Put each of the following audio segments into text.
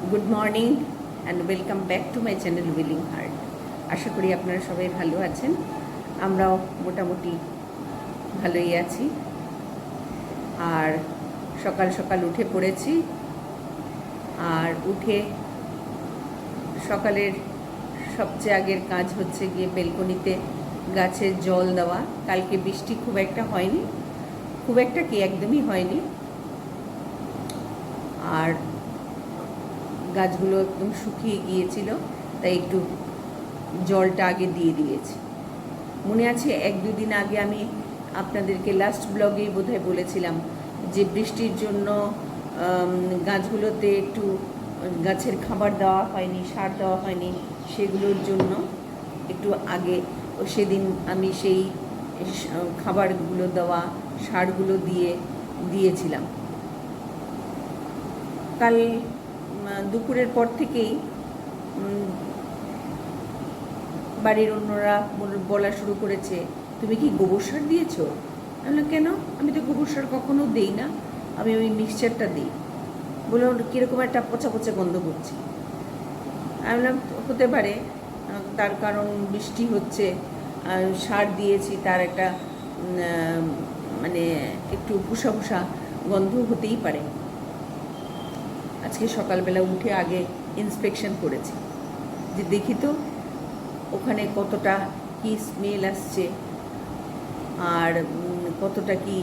Good morning and welcome back to my channel willing heart আশা করি আপনারা সবাই ভালো আছেন। আমরাও মোটামুটি ভালোই আছি। আর সকাল সকাল উঠে পড়েছি। আর উঠে সকালের সবচেয়ে আগের কাজ হচ্ছে গিয়ে বেলকনিতে গাছের জল দেওয়া। কালকে বৃষ্টি খুব একটা হয়নি। খুব একটা কি একদমই হয়নি। আর গাছগুলো একদম শুকিয়ে গিয়েছিল, তাই একটু জলটা আগে দিয়ে দিয়েছি। মনে আছে, এক দুদিন আগে আমি আপনাদেরকে লাস্ট ব্লগেই বোধহয় বলেছিলাম যে বৃষ্টির জন্য গাছগুলোতে একটু, গাছের খাবার দেওয়া হয়নি, সার দেওয়া হয়নি, সেগুলোর জন্য একটু আগে সেদিন আমি সেই খাবারগুলো দেওয়া, সারগুলো দিয়ে দিয়েছিলাম। কাল দুপুরের পর থেকেই বাড়ির অন্যরা বলা শুরু করেছে, তুমি কি গোবর সার দিয়েছ? আমি কেন? আমি তো গোবর সার কখনো দিই না, আমি ওই মিক্সচারটা দিই। বলে কীরকম একটা পচা পচা গন্ধ করছি। আমি হতে পারে তার কারণ বৃষ্টি হচ্ছে সার দিয়েছি, তার একটা মানে একটু ভুষা ভুষা গন্ধ হতেই পারে। আজকে সকালবেলা উঠে আগে ইন্সপেকশন করেছি। যে দেখি তো, ওখানে কতটা কি স্মেল আসছে, আর কতটা কি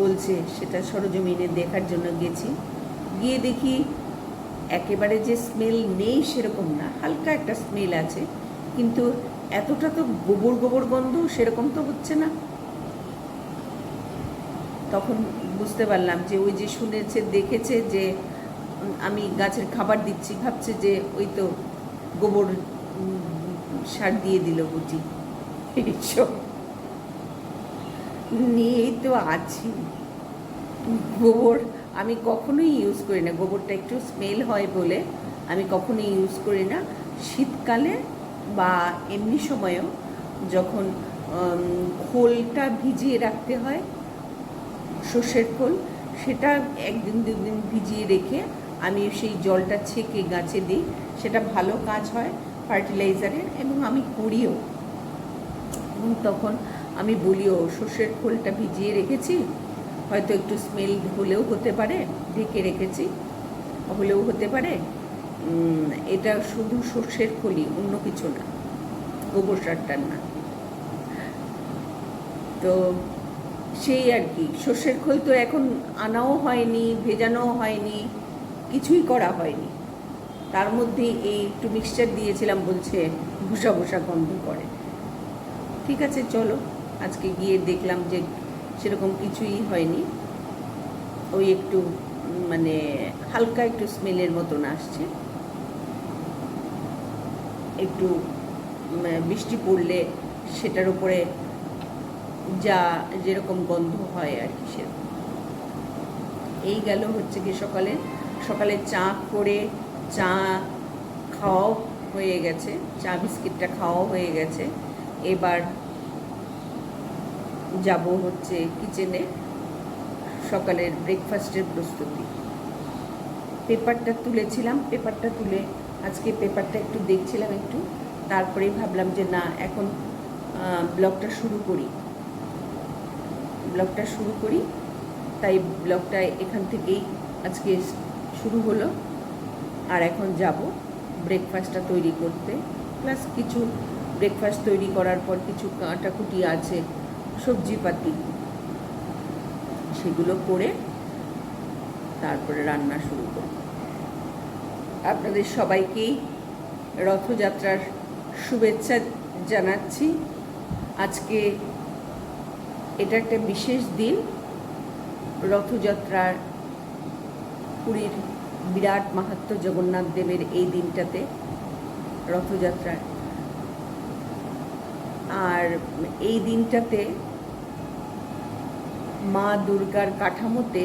বলছে সেটা সরজমিনে দেখার জন্য গেছি। গিয়ে দেখি একেবারে যে স্মেল নেই সেরকম না, হালকা একটা স্মেল আছে, কিন্তু এতটা তো গোবর গোবর গন্ধ সেরকম তো হচ্ছে না। তখন বুঝতে পারলাম যে ওই যে শুনেছে, দেখেছে যে আমি গাছের খাবার দিচ্ছি, ভাবছে যে ওই তো গোবর সার দিয়ে দিল বুঝি। নিয়েই তো আছি। গোবর আমি কখনোই ইউজ করি না। গোবরটা একটু স্মেল হয় বলে আমি কখনোই ইউজ করি না। শীতকালে বা এমনি সময়েও যখন খোলটা ভিজিয়ে রাখতে হয়, সর্ষের খোল, সেটা একদিন দুদিন ভিজিয়ে রেখে আমি সেই জলটা ছেঁকে গাছে দিই, সেটা ভালো কাজ হয় ফার্টিলাইজারের এবং আমি করিও এবং তখন আমি বলিও সর্ষের খোলটা ভিজিয়ে রেখেছি, হয়তো একটু স্মেল হলেও হতে পারে, ঢেকে রেখেছি, হলেও হতে পারে। এটা শুধু সর্ষের খোলই, অন্য কিছু না, গোবর সারটার না। তো সেই আর কি, সর্ষের খোল তো এখন আনাও হয়নি, ভেজানোও হয়নি। কিছুই করা হয়নি। তার মধ্যে এই একটু মিক্সচার দিয়েছিলাম বলছে, ভুষা ভুষা গন্ধ করে। ঠিক আছে, চলো, আজকে গিয়ে দেখলাম যে সেরকম কিছুই হয়নি। ওই একটু মানে হালকা একটু স্মেলের মতন আসছে। একটু বৃষ্টি পড়লে সেটার উপরে যা যেরকম গন্ধ হয় আর কি সেরকম। এই গেল হচ্ছে কি সকালে। সকালে চা করে চা খাওয়াও হয়ে গেছে, চা বিস্কিটটা খাওয়াও হয়ে গেছে। এবার যাব হচ্ছে কিচেনে সকালের ব্রেকফাস্টের প্রস্তুতি। পেপারটা তুলেছিলাম, পেপারটা তুলে আজকে পেপারটা একটু দেখছিলাম একটু, তারপরেই ভাবলাম যে না, এখন ব্লগটা শুরু করি। ব্লগটা শুরু করি, তাই ব্লগটা এখান থেকেই আজকে শুরু হলো। আর এখন যাব ব্রেকফাস্টটা তৈরি করতে। প্লাস কিছু ব্রেকফাস্ট তৈরি করার পর কিছু কাটাকুটি আছে, সবজিপাতি। সেগুলো করে তারপরে রান্না শুরু করব। আপনাদের সবাইকেই রথযাত্রার শুভেচ্ছা জানাচ্ছি। আজকে এটা একটা বিশেষ দিন। রথযাত্রার পুরীর বিরাট মাহাত্ম জগন্নাথ দেবের এই দিনটাতে রথযাত্রার। আর এই দিনটাতে মা দুর্গার কাঠামোতে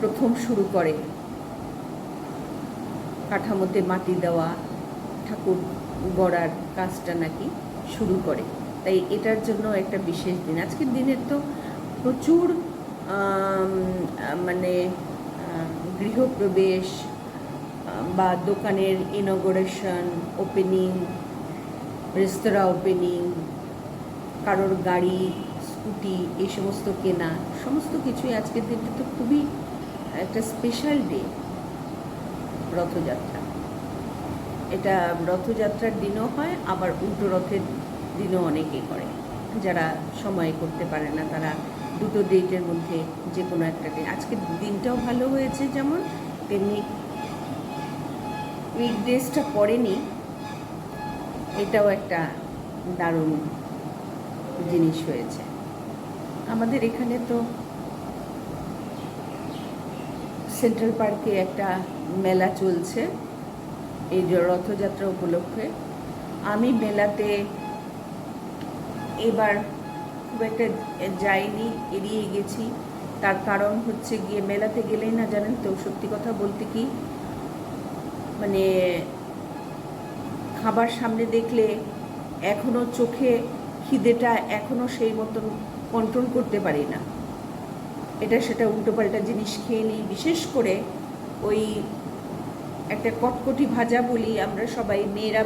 প্রথম শুরু করে। কাঠামোতে মাটি দেওয়া, ঠাকুর গড়ার কাজটা নাকি শুরু করে। তাই এটার জন্য একটা বিশেষ দিন। আজকের দিনের তো প্রচুর মানে গৃহপ্রবেশ বা দোকানের ইনগোরেশন ওপেনিং রেস্তোরাঁ ওপেনিং কারোর গাড়ি, স্কুটি, এই সমস্ত কেনা, সমস্ত কিছুই আজকের দিনটা তো খুবই একটা স্পেশাল ডে রথযাত্রা। এটা রথযাত্রার দিনও হয়, আবার উল্টো রথের দিনও অনেকে করে। যারা সময় করতে পারে না, তারা দুটো ডেটের মধ্যে যে কোনো একটা দিন আজকের দিনটাও ভালো হয়েছে যেমন, তেমনি উইক উইকডেজটা পড়েনি এটাও একটা দারুণ জিনিস হয়েছে। আমাদের এখানে তো সেন্ট্রাল পার্কে একটা মেলা চলছে, এই রথযাত্রা উপলক্ষে। আমি মেলাতে এবার খুব একটা যাইনি, এড়িয়ে গেছি। তার কারণ হচ্ছে গিয়ে মেলাতে গেলেই না জানেন তো, সত্যি কথা বলতে কি মানে খাবার সামনে দেখলে এখনও চোখে খিদেটা এখনও সেই মতন কন্ট্রোল করতে পারি না। এটা সেটা উল্টোপাল্টা জিনিস খেয়ে নিই। বিশেষ করে ওই একটা কটকটি ভাজা বলি আমরা সবাই, মেয়েরা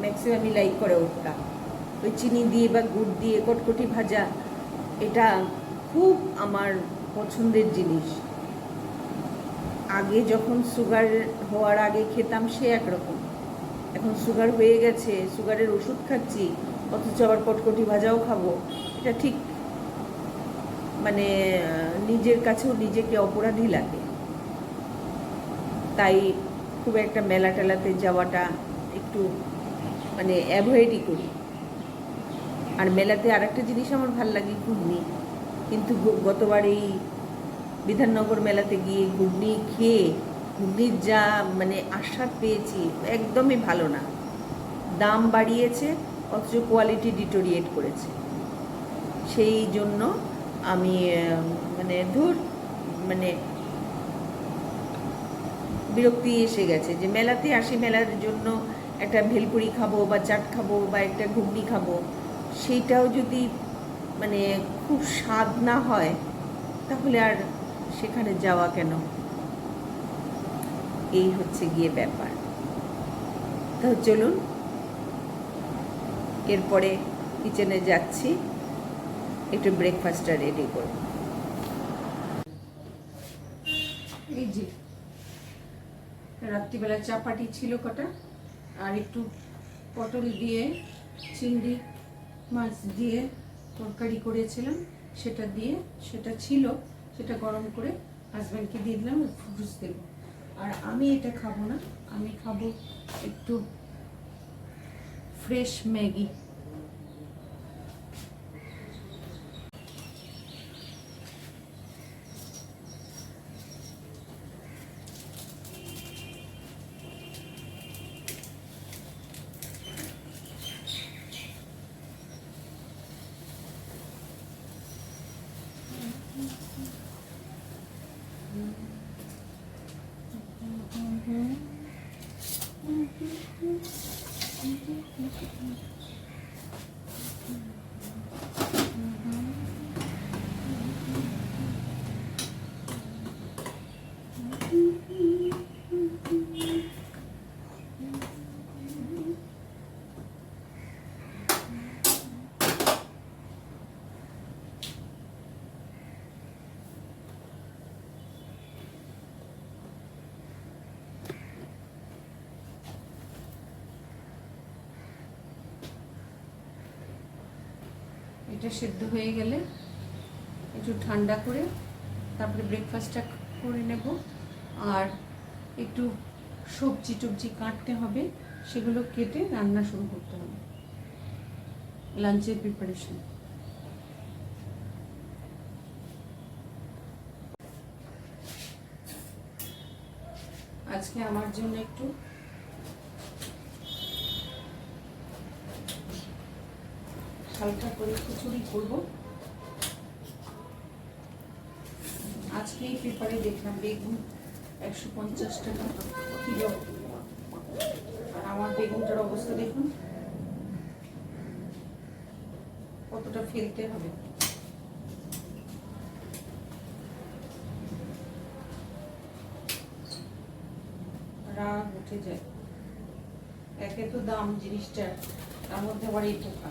ম্যাক্সিমামই লাইক করে ওটা। ওই চিনি দিয়ে বা গুড় দিয়ে কটকটি ভাজা, এটা খুব আমার পছন্দের জিনিস। আগে যখন সুগার হওয়ার আগে খেতাম সে একরকম। এখন সুগার হয়ে গেছে, সুগারের ওষুধ খাচ্ছি, অথচ আবার কটকটি ভাজাও খাব। এটা ঠিক মানে নিজের কাছেও নিজেকে অপরাধী লাগে। তাই খুব একটা মেলা টেলাতে যাওয়াটা একটু মানে অ্যাভয়েডই করি। আর মেলাতে আরেকটা জিনিস আমার ভালো লাগে, ঘুগনি। কিন্তু গতবার এই বিধাননগর মেলাতে গিয়ে ঘুগনি খেয়ে, ঘুগনির যা মানে আস্বাদ পেয়েছি, একদমই ভালো না। দাম বাড়িয়েছে, অথচ কোয়ালিটি ডিটোরিয়েট করেছে। সেই জন্য আমি মানে ধর মানে বিরক্তি এসে গেছে যে মেলাতে আসি, মেলার জন্য একটা ভেলপুরি খাব বা চাট খাব বা একটা ঘুগনি খাব। সেইটাও যদি মানে খুব স্বাদ না হয়, তাহলে আর সেখানে যাওয়া কেন? এই হচ্ছে গিয়ে ব্যাপার। তো চলুন, এরপরে কিচেনে যাচ্ছি, একটু ব্রেকফাস্টটা রেডি করব। এই যে, রাত্রিবেলা চাপাটি ছিল কটা, আর একটু পটল দিয়ে, চিংড়ি মাছ দিয়ে তরকারি করেছিলাম, সেটা দিয়ে, সেটা ছিল, সেটা গরম করে হাজব্যান্ডকে দিয়ে দিলাম ভুজ দেবো। আর আমি এটা খাব না, আমি খাব একটু ফ্রেশ ম্যাগি। এটা সেদ্ধ হয়ে গেলে একটু ঠান্ডা করে তারপরে ব্রেকফাস্টটা করে নেব। আর একটু সবজি টবজি কাটতে হবে, সেগুলো কেটে রান্না শুরু করতে হবে। লাঞ্চের প্রিপারেশন আজকে আমার জন্য একটু হালকা করে খিচুড়ি করব। আজকে পেপারে দেখলাম বেগুন একশো পঞ্চাশ টাকা কিলো। আর আমার বেগুনটার অবস্থা দেখুন। কতটা ফেলতে হবে। রাগ উঠে যায়। একে তো দাম জিনিসটার, তার মধ্যে আবার এই পোকা।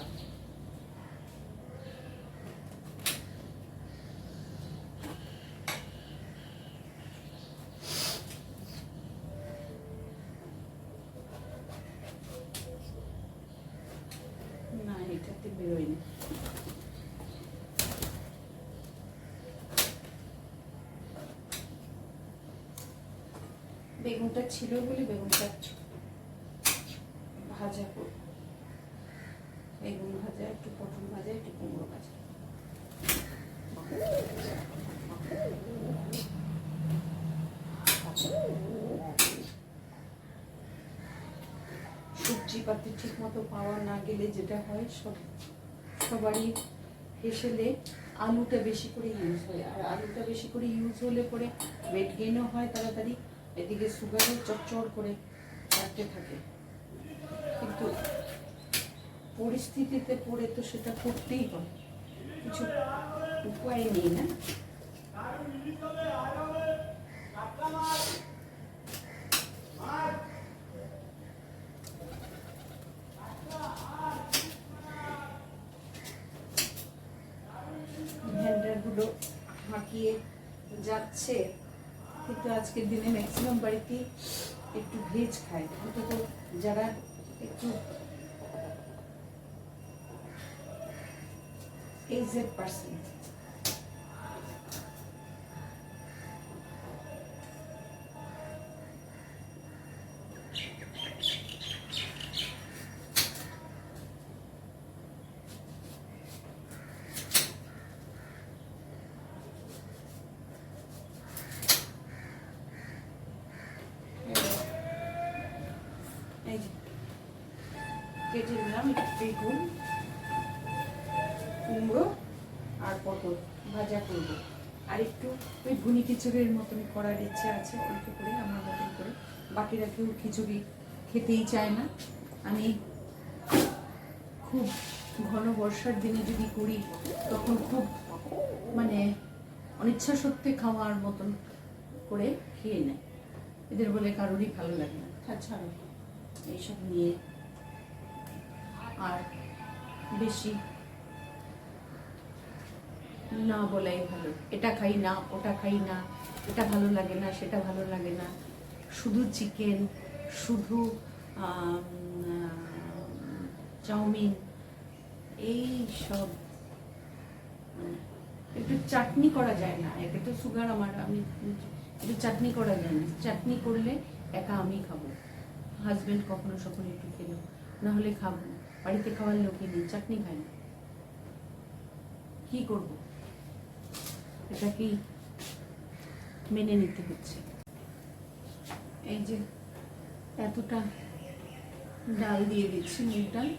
বেগুনটা ছিল বলে বেগুনটা ভাজা বেগুন ভাজা, একটু পটল ভাজা, একটু কুমড়ো ভাজা। সবজি পাতি ঠিক মতো পাওয়া না গেলে যেটা হয়, সব সবারই হেসেলে আলুটা বেশি করে ইউজ হয়। আর আলুটা বেশি করে ইউজ হলে পরে ওয়েট গেইনও হয় তাড়াতাড়ি। এদিকে সুগারও চটচড় করে বাড়তে থাকে। কিন্তু পরিস্থিতিতে পড়ে তো সেটা করতেই হয়। কিছু উপায় নেই না? ভেন্ডারগুলো হাঁকিয়ে যাচ্ছে। কিন্তু আজকের দিনে ম্যাক্সিমাম বাড়িতেই একটু ভেজ খায় অন্তত যারা একটু এইজেড পার্সন কুমড়ো আর পটল ভাজা করব। আর একটু ওই ভুনি খিচুড়ির মতন করার ইচ্ছে আছে, অল্প করে, আমার মতন করে। বাকিরা কেউ খিচুড়ি খেতেই চায় না। আমি খুব ঘন বর্ষার দিনে যদি করি, তখন খুব মানে অনিচ্ছা সত্ত্বে খাওয়ার মতন করে খেয়ে নেয়। এদের বলে কারোরই ভালো লাগে না। তাছাড়া এইসব নিয়ে আর বেশি না বলাই ভালো। এটা খাই না, ওটা খাই না, এটা ভালো লাগে না, সেটা ভালো লাগে না। শুধু চিকেন শুধু চাউমিন, এই সব। মানে একটু চাটনি করা যায় না, একে তো সুগার আমার, আমি একটু চাটনি করা যায় না। চাটনি করলে একা আমি খাব। হাজবেন্ড কখনো সখনো একটু খেলো, না হলে খাব। বাড়িতে খাওয়ার লোকই নেই, চাটনি খাই না। কি করব? এটাকেই মেনে নিতে হচ্ছে। এই যে এতটা ডাল দিয়ে দিচ্ছি মুগ ডাল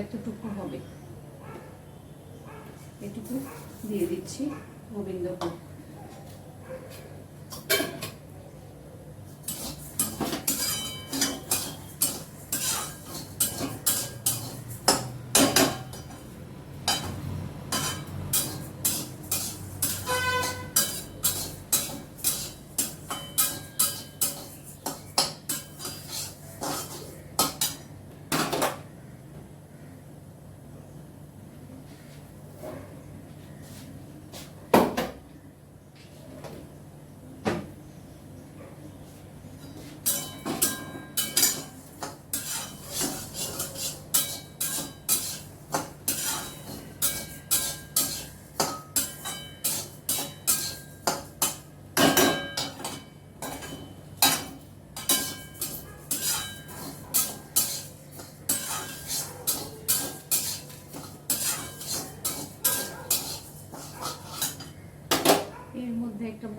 এতটুকু হবে। এটুকু দিয়ে দিচ্ছি গোবিন্দভোগ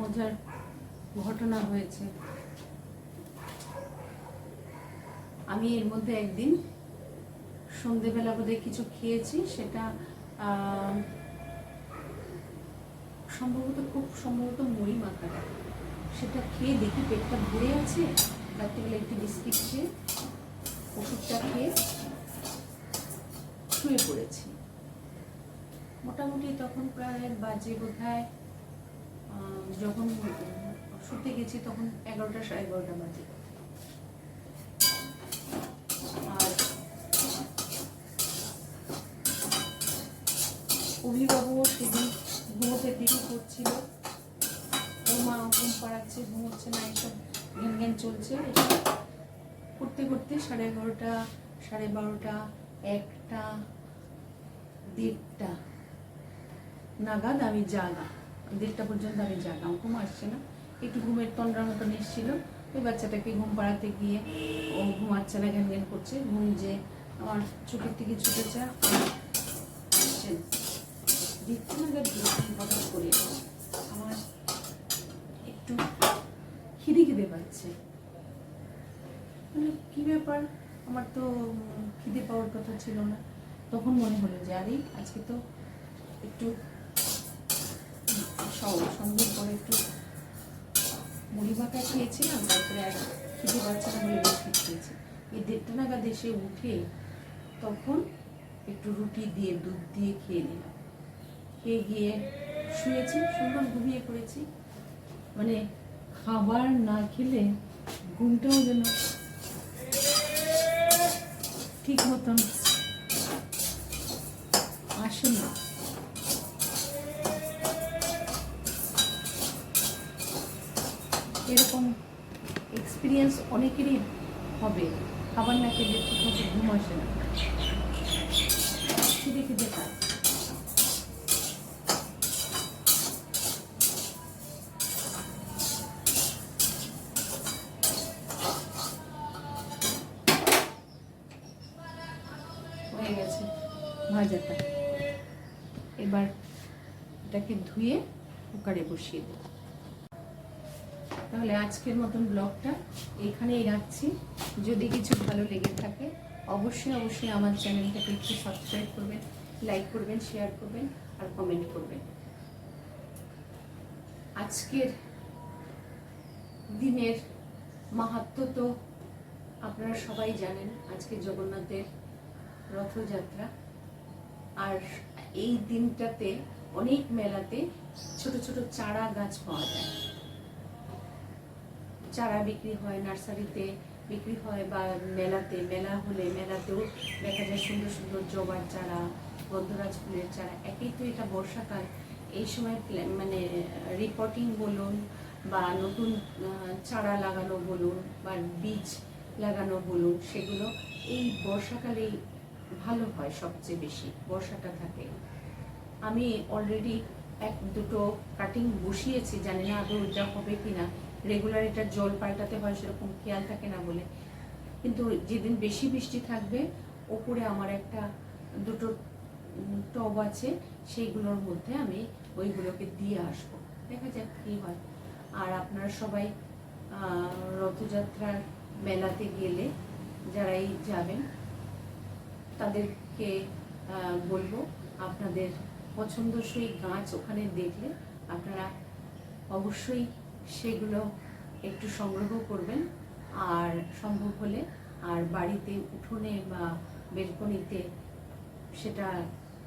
মজার ঘটনা হয়েছে। আমি এর মধ্যে একদিন সন্ধেবেলা বোধহয় কিছু খেয়েছি, সেটা সম্ভবত খুব সম্ভবত মুড়ি মাখা সেটা খেয়ে দেখি পেটটা ভরে আছে, রাত্রিবেলা একটু বিস্কিট খেয়ে, ওষুধটা খেয়ে শুয়ে পড়েছি। মোটামুটি তখন প্রায় বাজে বোধ হয় যখন শুতে গেছি তখন এগারোটা সাড়ে এগারোটা বাজে। আর সেদিন ঘুমোতে দেরি করছিল। ওর মা ঘুম পাড়াচ্ছে, ঘুমোচ্ছে না, এইসব জ্ঞান জ্ঞান চলছে। করতে করতে সাড়ে এগারোটা, সাড়ে বারোটা, একটা, দেড়টা নাগাদ আমি জাগা। দেড়টা পর্যন্ত আমি জাগা আমার ঘুম আসছে না। একটু ঘুমের তন্দ্রার মতন এসেছিল ওই বাচ্চাটাকে ঘুম পাড়াতে গিয়ে ও ঘুমাচ্ছে না ঘ্যান করছে। ঘুম যে আমার চোখের থেকে ছুটেছে, আসছে না। হঠাৎ করে আমার একটু খিদে খিদে পাচ্ছে। মানে কি ব্যাপার? আমার তো খিদে পাওয়ার কথা ছিল না। তখন মনে হলো যে, আরে, আজকে তো একটু সব- সন্ধ্যের পরে একটু মুড়ি মাখা খেয়েছিলাম, তারপরে আর খিদে পাচ্ছে না বলে খেয়েছি। এই দেড়টা নাগাদ এসে উঠে তখন একটু রুটি দিয়ে, দুধ দিয়ে খেয়ে নিলাম। খেয়ে গিয়ে শুয়েছি, সুন্দর ঘুমিয়ে পড়েছি। মানে খাবার না খেলে ঘুমটাও যেন ঠিক মতন এরকম এক্সপিরিয়েন্স অনেকেরই হবে। খাবার না খেলে ঠিক মতো ঘুম আসে না। খিদে খিদে পায় হয়ে গেছে ভাজাটা। এবার এটাকে ধুয়ে কুকারে বসিয়ে দেব। তাহলে আজকের মতন ব্লগটা এখানেই রাখছি। যদি কিছু ভালো লেগে থাকে, অবশ্যই অবশ্যই আমার চ্যানেলটাকে একটু সাবস্ক্রাইব করবেন লাইক করবেন শেয়ার করবেন, আর কমেন্ট করবেন। আজকের দিনের মাহাত্ম তো আপনারা সবাই জানেন, আজকে জগন্নাথের রথযাত্রা। আর এই দিনটাতে অনেক মেলাতে ছোট ছোট চারা গাছ পাওয়া যায়। চারা বিক্রি হয়, নার্সারিতে বিক্রি হয় বা মেলাতে, মেলা হলে মেলাতেও দেখা যায় সুন্দর সুন্দর জবার চারা গন্ধরাজ ফুলের চারা। একেই তো এটা বর্ষাকাল। এই সময় মানে রিপোর্টিং বলুন বা নতুন চারা লাগানো বলুন বা বীজ লাগানো বলুন, সেগুলো এই বর্ষাকালেই ভালো হয় সবচেয়ে বেশি, বর্ষাটা থাকে। আমি অলরেডি এক, দুটো কাটিং বসিয়েছি, জানি না আদৌ যা হবে কিনা। রেগুলার এটা জল পাল্টাতে হয় সেরকম খেয়াল থাকে না বলে। কিন্তু যেদিন বেশি বৃষ্টি থাকবে, ওপরে আমার একটা দুটো টব আছে, সেইগুলোর মধ্যে আমি ওইগুলোকে দিয়ে আসব। দেখা যাক কী হয়। আর আপনারা সবাই রথযাত্রার মেলাতে গেলে যারাই যাবেন, তাদেরকে বলব আপনাদের পছন্দসই গাছ ওখানে দেখলে আপনারা অবশ্যই সেগুলো একটু সংগ্রহ করবেন। আর সম্ভব হলে আর বাড়িতে উঠোনে বা বেলকনিতে সেটা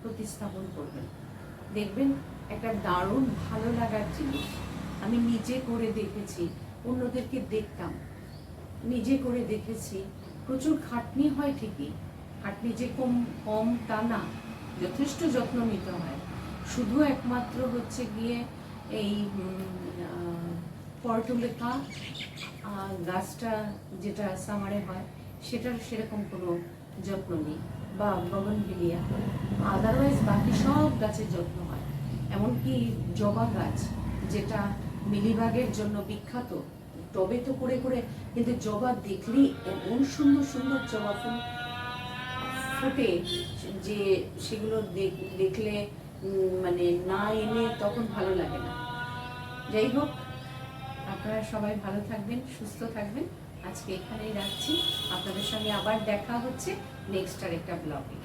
প্রতিস্থাপন করবেন। দেখবেন একটা দারুণ ভালো লাগার জিনিস। আমি নিজে করে দেখেছি, অন্যদেরকে দেখতাম। নিজে করে দেখেছি, প্রচুর খাটনি হয় ঠিকই। খাটনি যে কম কম তা না, যথেষ্ট যত্ন নিতে হয়। শুধু একমাত্র হচ্ছে গিয়ে এই পর্টুলেখা গাছটা যেটা সামারে হয়, সেটার সেরকম কোনো যত্ন নেই বা বগনভিলিয়া আদারওয়াইজ বাকি সব গাছের যত্ন হয়। এমনকি জবা গাছ যেটা মিলিবাগের জন্য বিখ্যাত, টবে তো করে করে, কিন্তু জবা দেখলেই এমন সুন্দর সুন্দর জবা ফুল ফোটে যে সেগুলো দেখ- দেখলে মানে না এনে তখন ভালো লাগে না। যাই হোক আপনারা সবাই ভালো থাকবেন, সুস্থ থাকবেন। আজকে এখানেই রাখছি। আপনাদের সঙ্গে আবার দেখা হচ্ছে নেক্সট আর একটা ব্লগে